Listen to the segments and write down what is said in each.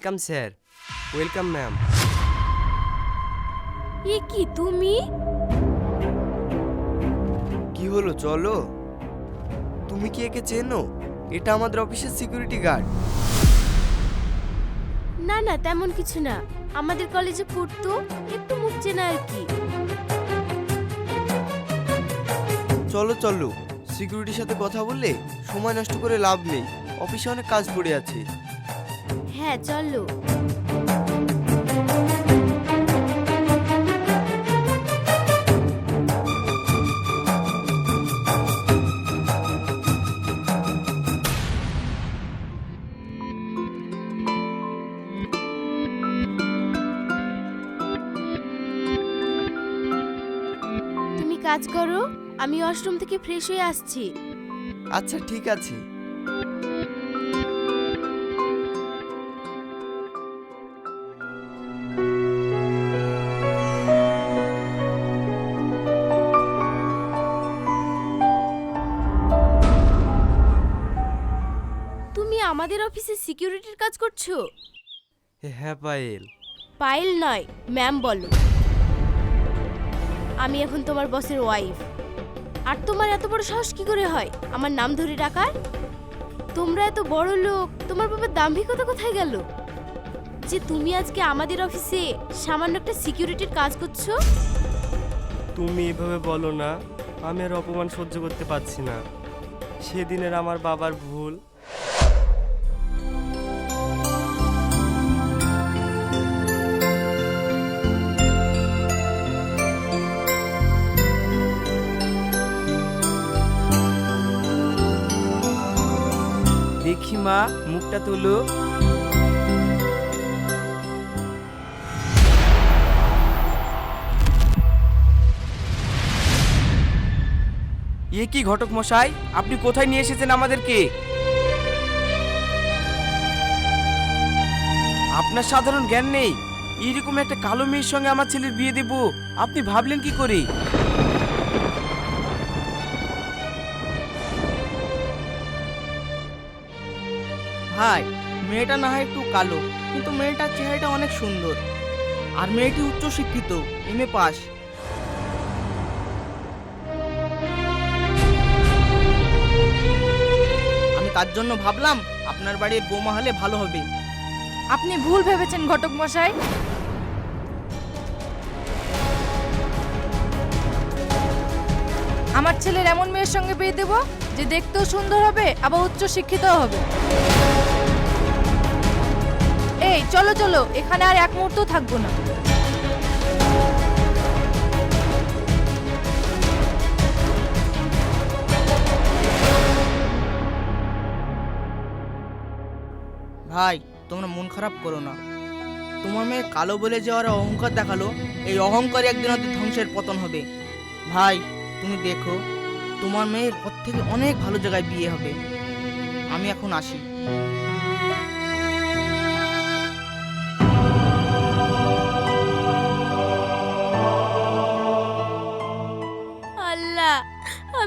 Welcome sir welcome ma'am এ কি তুমি? কি হলো? চলো। তুমি কি একে চেনো? এটা আমাদের অফিসের সিকিউরিটি গার্ড না না তেমন কিছু না। আমাদের কলেজে পড়তো একটু মুখ চেনা আর কি। চলো চলো। সিকিউরিটির সাথে কথা বললে সময় নষ্ট করে লাভ নেই। অফিসে অনেক কাজ পড়ে আছে। হ্যাঁ চলো। তুমি কাজ করো আমি ওয়াশরুম থেকে ফ্রেশ হয়ে আসছি। আচ্ছা ঠিক আছে। আমাদের অফিসে সিকিউরিটির কাজ করছ? হ্যাঁ পায়েল। পাইল নয় ম্যাম বলো। আমি এখন তোমার বসের ওয়াইফ আর তোমার এত বড় সাহস কি করে হয়? আমার নাম ধরে ডাকার তোমরা এত বড় লোক তোমার বাবার দাম্ভিকতা কোথায় গেল? যে তুমি আজকে আমাদের অফিসে সামান্য একটা সিকিউরিটির কাজ করছ? তুমি এভাবে বলো না আমি আর অপমান সহ্য করতে পারছি না। সেদিনের আমার বাবার ভুল দেখি মা, মুখটা তোলো। এ কি ঘটক মশাই? আপনি কোথায় নিয়ে এসেছেন আমাদেরকে? আপনার সাধারণ জ্ঞান নেই। এইরকম একটা কালো মেয়ের সঙ্গে আমার ছেলের বিয়ে দেব। আপনি ভাবলেন কি করে? ভাই মেয়েটা না হয় একটু কালো, কিন্তু মেয়েটার চেহারাটা অনেক সুন্দর। আর মেয়েটি উচ্চ শিক্ষিত এম এ পাস। আমি তার জন্য ভাবলাম, আপনার বাড়ির বোমা হলে ভালো হবে। আপনি ভুল ভেবেছেন, ঘটক মশাই। আমার ছেলের এমন মেয়ের সঙ্গে বিয়ে দেব যে দেখতেও সুন্দর হবে, আবার উচ্চ শিক্ষিত হবে। এই, চলো চলো, এখানে আর এক মুহূর্ত থাকব না। ভাই, তোমরা মন খারাপ করো না। তোমার মেয়ে কালো বলে যে ওরা অহংকার দেখাল, এই অহংকারে একদিন ওদের ধ্বংসের পতন হবে। ভাই, তুমি দেখো, তোমার মেয়ের পর থেকে অনেক ভালো জায়গায় বিয়ে হবে। আমি এখন আসি।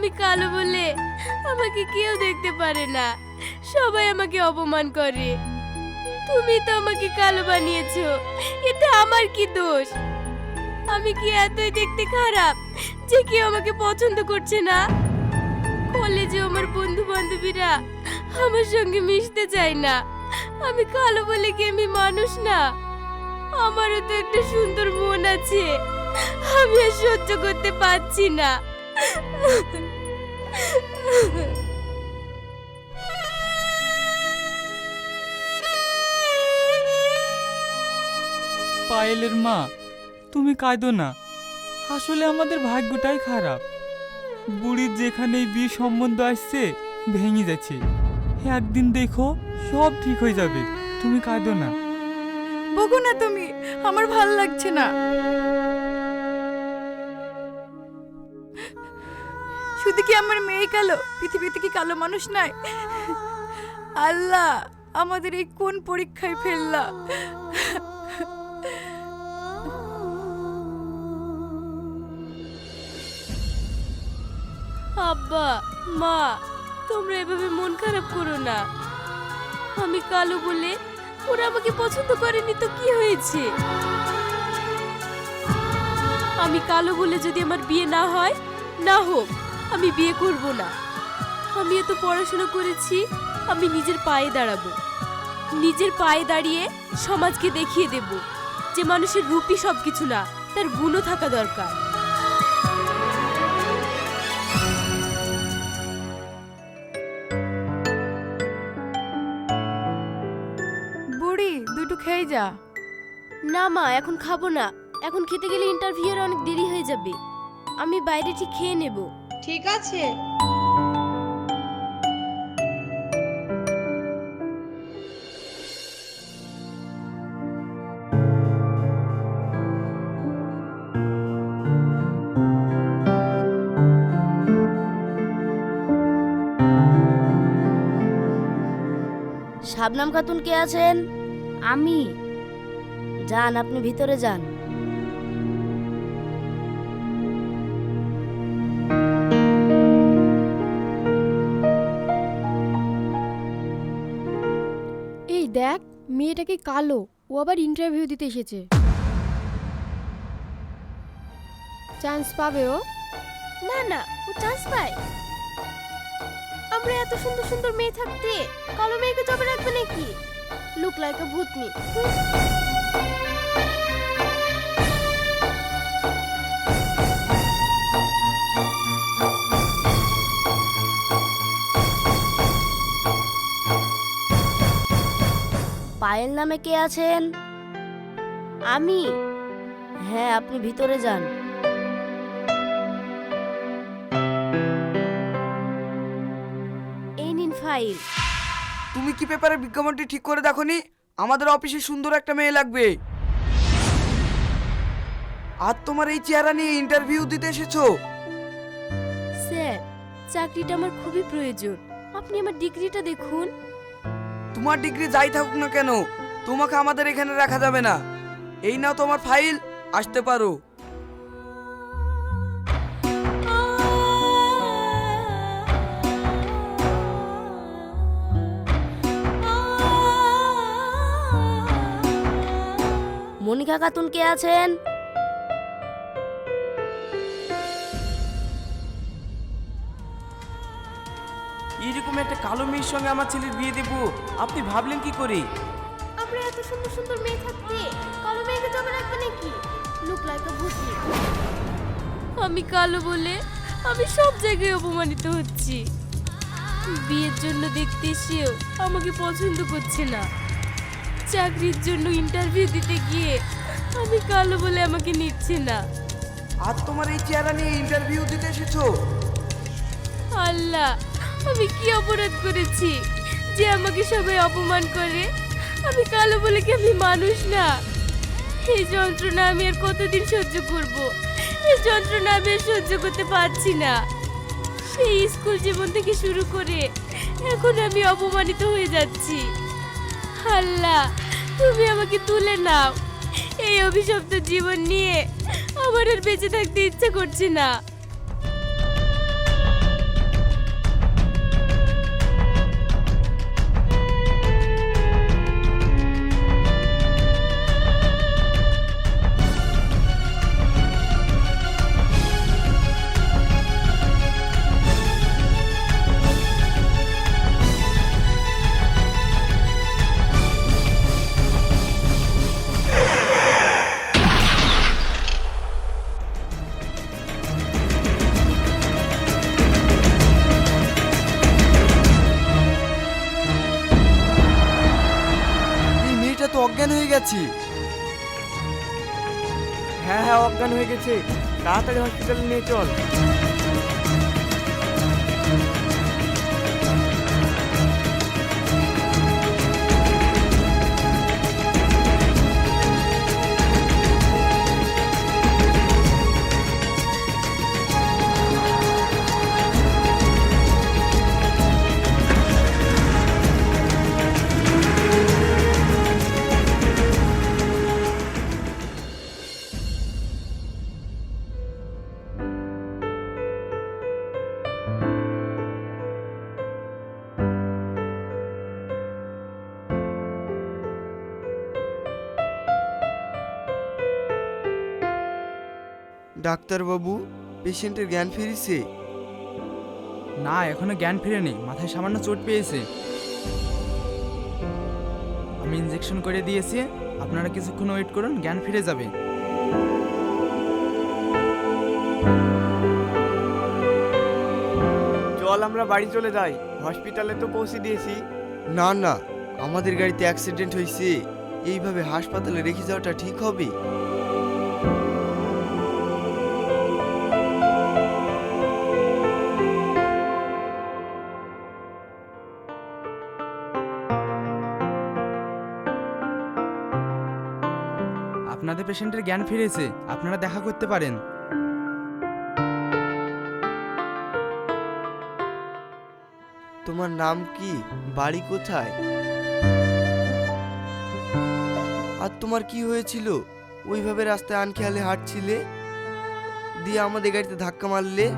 আমি কালো বলে আমাকে কেউ দেখতে পারে না। সবাই আমাকে অপমান করে। তুমি তো আমাকে কালো বানিয়েছো। এটা আমার কি দোষ? আমি কি এতই দেখতে খারাপ যে কেউ আমাকে পছন্দ করছে না? কলেজে আমার বন্ধু বান্ধবীরা আমার সঙ্গে মিশতে চায় না। আমি কালো বলে কি আমি মানুষ না? আমারও তো একটা সুন্দর মন আছে। আমি আর সহ্য করতে পারছি না। পায়েলের মা, তুমি কাঁদো না। আসলে আমাদের ভাগ্যটাই খারাপ। বুড়ির যেখানেই বিয়ে সম্বন্ধ আসছে, ভেঙে যাচ্ছে। একদিন দেখো, সব ঠিক হয়ে যাবে। তুমি কাঁদো না। বকো না তুমি, আমার ভালো লাগছে না। শুধু কি আমার মেয়ে কালো? পৃথিবীতে কি কালো মানুষ নাই? আল্লাহ, আমাদের এই কোন পরীক্ষায় ফেললা? আব্বা, মা, তোমরা এভাবে মন খারাপ করো না। আমি কালো বলে ওরা আমাকে পছন্দ করেনি তো কি হয়েছে? আমি কালো বলে যদি আমার বিয়ে না হয়, না হোক। আমি বিয়ে করব না। আমি এত পড়াশোনা করেছি আমি নিজের পায়ে দাঁড়াবো। নিজের পায়ে দাঁড়িয়ে সমাজকে দেখিয়ে দেব যে মানুষের রূপই সব কিছু না তার গুণও থাকা দরকার। বুড়ি দুটো খেয়ে যা। না মা এখন খাব না। এখন খেতে গেলে ইন্টারভিউয়ের অনেক দেরি হয়ে যাবে। আমি বাইরে ঠিক খেয়ে নেব। ঠিক আছে। শাবনাম খাতুন কে আছেন? আমি। যান আপনি ভিতরে যান। দেখ মেয়েটাকে কালো। ও আবার ইন্টারভিউ দিতে এসেছে। চান্স পাবে ও? না না, ও চান্স পায়। আমরা এত সুন্দর সুন্দর মেয়ে থাকতে কালো মেয়েকে জবে রাখবে নাকি? লুক লাইক আ ভূতনি। পায়েল নামে কে আছেন? আমি? হ্যাঁ আপনি ভিতরে যান। এই নিন ফাইল। তুমি কি পেপারে বিজ্ঞাপনটি ঠিক করে দেখনি? আমাদের অফিসে সুন্দর একটা মেয়ে লাগবে। আর তোমার এই চেহারা নিয়ে ইন্টারভিউ দিতে এসেছ? স্যার চাকরিটা আমার খুবই প্রয়োজন। আপনি আমার ডিগ্রিটা দেখুন। তোমার ডিগ্রি যাই থাকুক না কেন, তোমাকে আমাদের এখানে রাখা যাবে না। এই নাও তোমার ফাইল আসতে পারো। মনিকা খাতুন কে আছেন? একটা কালো মেয়ের সঙ্গে আমার ছেলের বিয়ে দেবো। আপনি ভাবলেন কি করে? আমরা এত সুন্দর সুন্দর মেয়ে থাকতে কালো মেয়েকে জবে রাখবে নাকি? লুক লাইক আ ভূতনি আমি কালো বলে আমি সব জায়গায় অপমানিত হচ্ছি। বিয়ের জন্য দেখতে এসেও আমাকে পছন্দ করছে না। চাকরির জন্য ইন্টারভিউ দিতে গিয়ে আমি কালো বলে আমাকে নিচ্ছে না। আর তোমার এই চেহারা নিয়ে ইন্টারভিউ দিতে এসেছ? আল্লাহ আমি কি অপরাধ করেছি যে আমাকে সবাই অপমান করে? আমি কালো বলে কি আমি মানুষ না? এই যন্ত্রণা আমি আর কতদিন সহ্য করব? এই যন্ত্রণা আমি আর সহ্য করতে পারছি না। সেই স্কুল জীবন থেকে শুরু করে এখন আমি অপমানিত হয়ে যাচ্ছি। আল্লাহ তুমি আমাকে তুলে নাও। এই অভিশপ্ত জীবন নিয়ে আমার আর বেঁচে থাকতে ইচ্ছে করছে না। অজ্ঞান হয়ে গেছি। হ্যাঁ হ্যাঁ অজ্ঞান হয়ে গেছে। তাড়াতাড়ি হসপিটালে নিয়ে চল। ডাক্তারবাবু পেশেন্টের জ্ঞান ফিরেছে? না এখনও জ্ঞান ফিরেনি মাথায় সামান্য চোট পেয়েছে। আমি ইঞ্জেকশন করে দিয়েছি আপনারা কিছুক্ষণ ওয়েট করুন জ্ঞান ফিরে যাবে। চল আমরা বাড়ি চলে যাই হসপিটালে তো পৌঁছে দিয়েছি। না না আমাদের গাড়িতে অ্যাক্সিডেন্ট হয়েছে এইভাবে হাসপাতালে রেখে যাওয়াটা ঠিক হবে? আপনাদের পেশেন্টের জ্ঞান ফিরেছে। আপনারা দেখা করতে পারেন। তোমার নাম কি? বাড়ি কোথায়? আর তোমার কি হয়েছিল? ওইভাবে রাস্তায় আনখেয়ালে হাঁটছিলে? দিয়ে আমাদের গাড়িতে ধাক্কা মারলে?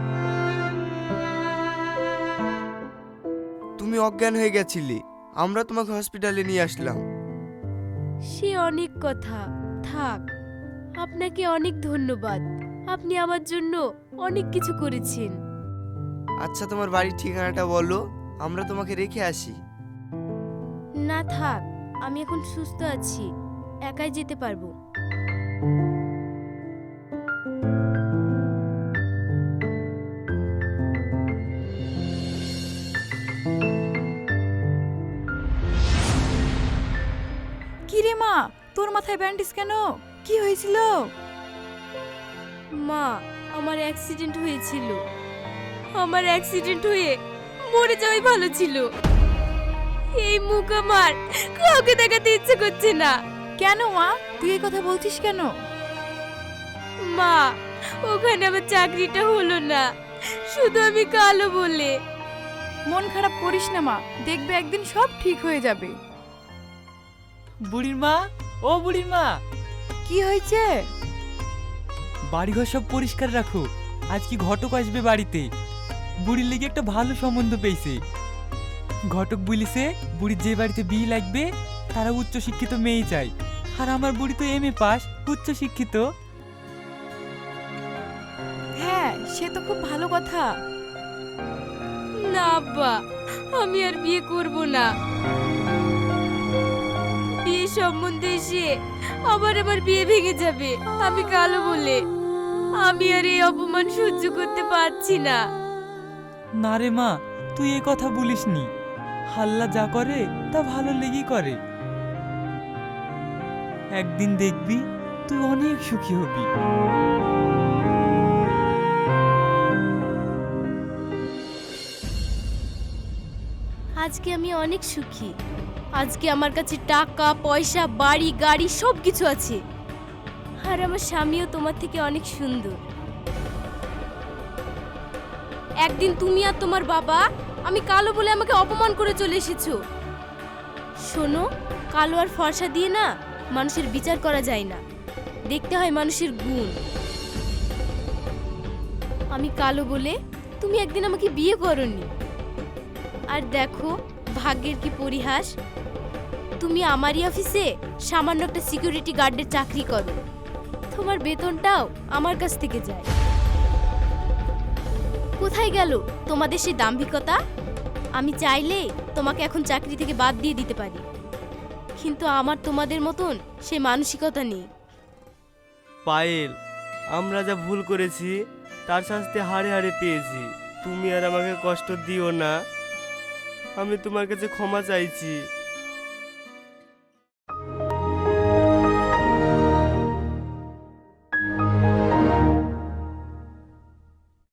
তুমি অজ্ঞান হয়ে গেছিলে। আমরা তোমাকে হসপিটালে নিয়ে আসলাম। সে অনেক কথা। থাক আপনাকে অনেক ধন্যবাদ। আপনি আমার জন্য অনেক কিছু করেছেন। আচ্ছা তোমার বাড়ির ঠিকানাটা বলো আমরা তোমাকে রেখে আসি। না থাক আমি এখন সুস্থ আছি একাই যেতে পারব। তোর মাথায় ব্যান্ডেজ কেন? কি হয়েছিল? মা, আমার অ্যাক্সিডেন্ট হয়েছিল। আমার অ্যাক্সিডেন্ট হয়ে মরে যাওয়াই ভালো ছিল। এই মুখ আমার কাউকে দেখাতে ইচ্ছে করছে না। কেন মা? তুই এই কথা বলছিস কেন? মা, ওখানে আমার চাকরিটা হলো না। শুধু আমি কালো বলে। মন খারাপ করিস না মা। দেখবে একদিন সব ঠিক হয়ে যাবে। বুড়ির মা ও বুড়ির মা কি হয়েছে? বাড়িঘর সব পরিষ্কার রাখো আজ কি ঘটক আসবে বাড়িতে? বুড়ির লেগে একটা ভালো সম্বন্ধ পেয়েছে। ঘটক বলিছে বুড়ির যে বাড়িতে বিয়ে লাগবে তারা উচ্চ শিক্ষিত মেয়ে চাই আর আমার বুড়ি তো এম এ পাস উচ্চ শিক্ষিত। হ্যাঁ সে তো খুব ভালো কথা। না আব্বা আমি আর বিয়ে করব না। সম্বন্ধে এসে আবার আবার বিয়ে ভেঙে যাবে, আমি কালো বলে। আমি আর এই অপমান সহ্য করতে পারছি না। না রে মা, তুই এ কথা বলিস নি হাল্লা যা করে, তা ভালো লেগেই করে। একদিন দেখবি, তুই অনেক সুখী হবি। আজকে আমি অনেক সুখী। আজকে আমার কাছে টাকা, পয়সা, বাড়ি, গাড়ি সব কিছু আছে। আর আমার স্বামীও তোমার থেকে অনেক সুন্দর। একদিন তুমি আর তোমার বাবা, আমি কালো বলে আমাকে অপমান করে চলে এসেছ। শোনো, কালো আর ফর্সা দিয়ে না মানুষের বিচার করা যায় না। দেখতে হয় মানুষের গুণ। আমি কালো বলে তুমি একদিন আমাকে বিয়ে করনি। আর দেখো, ভাগ্যের কি পরিহাস। তুমি আমারই অফিসে সামান্য একটা সিকিউরিটি গার্ডের চাকরি করো। তোমার বেতনটাও আমার কাছ থেকে যায়। কোথায় গেল তোমাদের সেই দাম্ভিকতা? আমি চাইলে তোমাকে এখন চাকরি থেকে বাদ দিয়ে দিতে পারি। কিন্তু আমার তোমাদের মতন সে মানসিকতা নেই। পায়েল, আমরা যা ভুল করেছি, তার শাস্তি হাড়ে হাড়ে পেয়েছি। তুমি আর আমাকে কষ্ট দিও না। আমি তোমার কাছে ক্ষমা চাইছি।